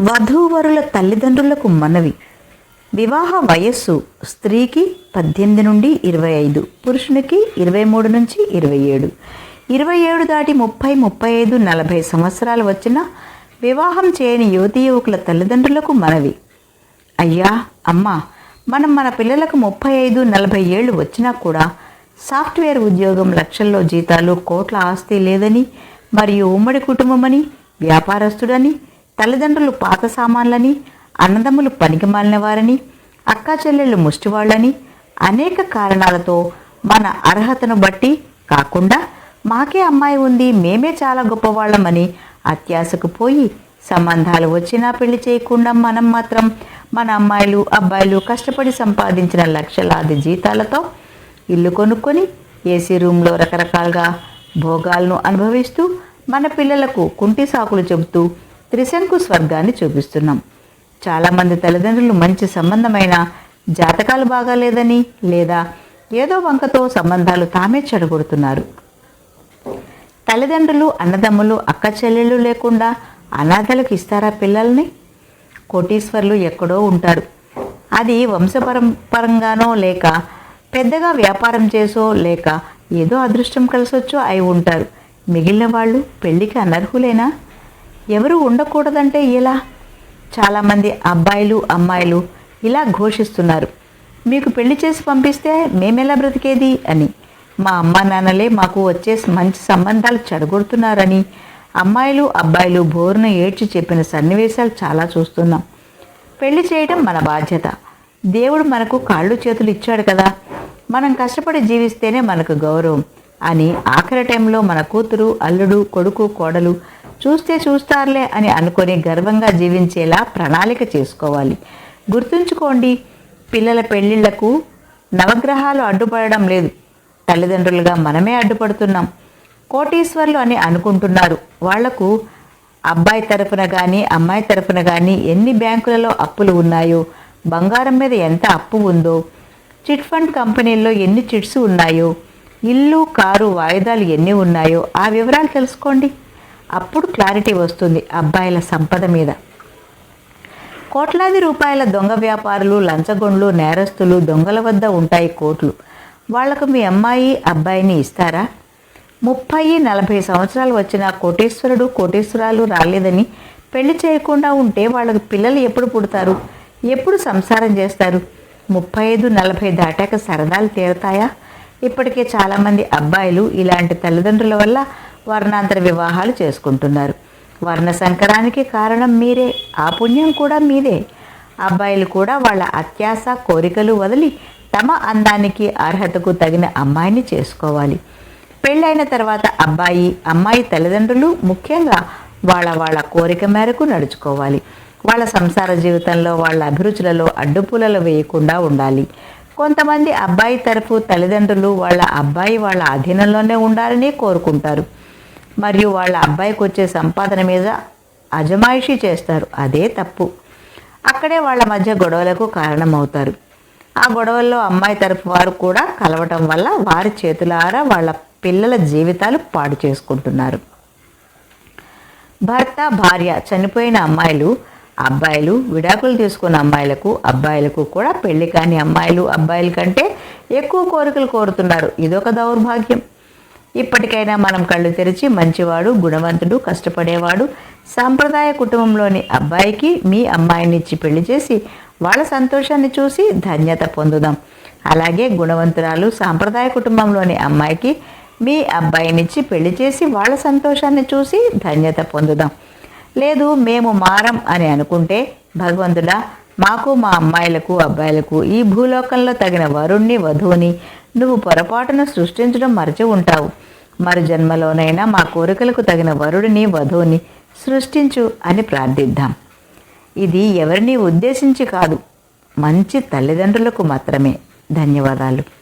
వధూవరుల తల్లిదండ్రులకు మనవి. వివాహ వయస్సు స్త్రీకి పద్దెనిమిది నుండి ఇరవై ఐదు పురుషునికి ఇరవై మూడు నుంచి ఇరవై ఏడు. ఇరవై ఏడు దాటి ముప్పై ముప్పై ఐదు నలభై సంవత్సరాలు వచ్చిన వివాహం చేయని యువతీ యువకుల తల్లిదండ్రులకు మనవి. అయ్యా అమ్మా మనం మన పిల్లలకు ముప్పై ఐదు నలభై ఏళ్ళు వచ్చినా కూడా సాఫ్ట్వేర్ ఉద్యోగం లక్షల్లో జీతాలు కోట్ల ఆస్తి లేదని మరియు ఉమ్మడి కుటుంబమని వ్యాపారస్తుడని తల్లిదండ్రులు పాత సామాన్లని అన్నదమ్ములు పనికిమాలిన వారని అక్కా చెల్లెళ్ళు ముష్టివాళ్ళని అనేక కారణాలతో మన అర్హతను బట్టి కాకుండా మాకే అమ్మాయి ఉంది మేమే చాలా గొప్పవాళ్ళమని అత్యాశకు పోయి సంబంధాలు వచ్చినా పెళ్ళి చేయకుండా మనం మాత్రం మన అమ్మాయిలు అబ్బాయిలు కష్టపడి సంపాదించిన లక్షలాది జీతాలతో ఇల్లు కొనుక్కొని ఏసీ రూమ్లో రకరకాలుగా భోగాలను అనుభవిస్తూ మన పిల్లలకు కుంటి సాకులు చెబుతూ త్రిశంకు స్వర్గాన్ని చూపిస్తున్నాం. చాలామంది తల్లిదండ్రులు మంచి సంబంధమైన జాతకాలు బాగాలేదని లేదా ఏదో వంకతో సంబంధాలు తామే చెడగొడుతున్నారు. తల్లిదండ్రులు అన్నదమ్ములు అక్క చెల్లెళ్ళు లేకుండా అనాథలకు ఇస్తారా పిల్లల్ని? కోటీశ్వర్లు ఎక్కడో ఉంటారు. అది వంశపరంపరంగానో లేక పెద్దగా వ్యాపారం చేసో లేక ఏదో అదృష్టం కలిసొచ్చో అయి ఉంటారు. మిగిలిన వాళ్ళు పెళ్ళికి అనర్హులేనా? ఎవరు ఉండకూడదంటే ఎలా? చాలామంది అబ్బాయిలు అమ్మాయిలు ఇలా ఘోషిస్తున్నారు. మీకు పెళ్ళి చేసి పంపిస్తే మేమెలా బ్రతికేది? అని. మా అమ్మా నాన్నలే మాకు వచ్చే మంచి సంబంధాలు చెడగొడుతున్నారని. అమ్మాయిలు అబ్బాయిలు బోరున ఏడ్చి చెప్పిన సన్నివేశాలు చాలా చూస్తున్నాం. పెళ్ళి చేయడం మన బాధ్యత. దేవుడు మనకు కాళ్ళు చేతులు ఇచ్చాడు కదా. మనం కష్టపడి జీవిస్తేనే మనకు గౌరవం అని ఆఖరి టైంలో మన కూతురు అల్లుడు కొడుకు కోడలు చూస్తే చూస్తారులే అని అనుకొని గర్వంగా జీవించేలా ప్రణాళిక చేసుకోవాలి. గుర్తుంచుకోండి పిల్లల పెళ్ళిళ్ళకు నవగ్రహాలు అడ్డుపడడం లేదు. తల్లిదండ్రులుగా మనమే అడ్డుపడుతున్నాం. కోటీశ్వర్లు అని అనుకుంటున్నారు. వాళ్ళకు అబ్బాయి తరఫున కానీ అమ్మాయి తరఫున కానీ ఎన్ని బ్యాంకులలో అప్పులు ఉన్నాయో బంగారం మీద ఎంత అప్పు ఉందో చిట్ ఫండ్ కంపెనీల్లో ఎన్ని చిట్స్ ఉన్నాయో ఇల్లు కారు వాయిదాలు ఎన్ని ఉన్నాయో ఆ వివరాలు తెలుసుకోండి. అప్పుడు క్లారిటీ వస్తుంది అబ్బాయిల సంపద మీద. కోట్లాది రూపాయల దొంగ వ్యాపారులు లంచగొండ్లు నేరస్తులు దొంగల వద్ద ఉంటాయి కోట్లు. వాళ్ళకు మీ అమ్మాయి అబ్బాయిని ఇస్తారా? ముప్పై నలభై సంవత్సరాలు వచ్చిన కోటేశ్వరుడు కోటేశ్వరాలు రాలేదని పెళ్ళి చేయకుండా ఉంటే వాళ్ళకి పిల్లలు ఎప్పుడు పుడతారు? ఎప్పుడు సంసారం చేస్తారు? ముప్పై ఐదు నలభై దాటాక సరదాలు తీరతాయా? ఇప్పటికే చాలామంది అబ్బాయిలు ఇలాంటి తల్లిదండ్రుల వల్ల వర్ణాంతర వివాహాలు చేసుకుంటున్నారు. వర్ణ సంకరానికి కారణం మీరే. ఆ పుణ్యం కూడా మీదే. అబ్బాయిలు కూడా వాళ్ళ అత్యాస కోరికలు వదిలి తమ అందానికి అర్హతకు తగిన అమ్మాయిని చేసుకోవాలి. పెళ్ళైన తర్వాత అబ్బాయి అమ్మాయి తల్లిదండ్రులు ముఖ్యంగా వాళ్ళ వాళ్ళ కోరిక మేరకు నడుచుకోవాలి. వాళ్ళ సంసార జీవితంలో వాళ్ళ అభిరుచులలో అడ్డుపులలో వేయకుండా ఉండాలి. కొంతమంది అబ్బాయి తరఫు తల్లిదండ్రులు వాళ్ళ అబ్బాయి వాళ్ళ అధీనంలోనే ఉండాలని కోరుకుంటారు. మరియు వాళ్ళ అబ్బాయికి వచ్చే సంపాదన మీద అజమాయిషీ చేస్తారు. అదే తప్పు. అక్కడే వాళ్ళ మధ్య గొడవలకు కారణమవుతారు. ఆ గొడవల్లో అమ్మాయి తరఫు వారు కూడా కలవటం వల్ల వారి చేతులారా వాళ్ళ పిల్లల జీవితాలు పాడు చేసుకుంటున్నారు. భర్త భార్య చనిపోయిన అమ్మాయిలు అబ్బాయిలు విడాకులు తీసుకున్న అమ్మాయిలకు అబ్బాయిలకు కూడా పెళ్ళి కాని అమ్మాయిలు అబ్బాయిల కంటే ఎక్కువ కోరికలు కోరుతున్నారు. ఇదొక దౌర్భాగ్యం. ఇప్పటికైనా మనం కళ్ళు తెరిచి మంచివాడు గుణవంతుడు కష్టపడేవాడు. సాంప్రదాయ కుటుంబంలోని అబ్బాయికి మీ అమ్మాయిని ఇచ్చి పెళ్ళి చేసి వాళ్ళ సంతోషాన్ని చూసి ధన్యత పొందుదాం. అలాగే గుణవంతురాలు సాంప్రదాయ కుటుంబంలోని అమ్మాయికి మీ అబ్బాయినిచ్చి పెళ్ళి చేసి వాళ్ళ సంతోషాన్ని చూసి ధన్యత పొందుదాం. లేదు మేము మారం అని అనుకుంటే భగవంతుడా మాకు మా అమ్మాయిలకు అబ్బాయిలకు ఈ భూలోకంలో తగిన వరుణ్ణి వధువుని నువ్వు పొరపాటును సృష్టించడం మరచి ఉంటావు. మరు జన్మలోనైనా మా కోరికలకు తగిన వరుడిని వధువుని సృష్టించు అని ప్రార్థిద్దాం. ఇది ఎవరిని ఉద్దేశించి కాదు మంచి తల్లిదండ్రులకు మాత్రమే. ధన్యవాదాలు.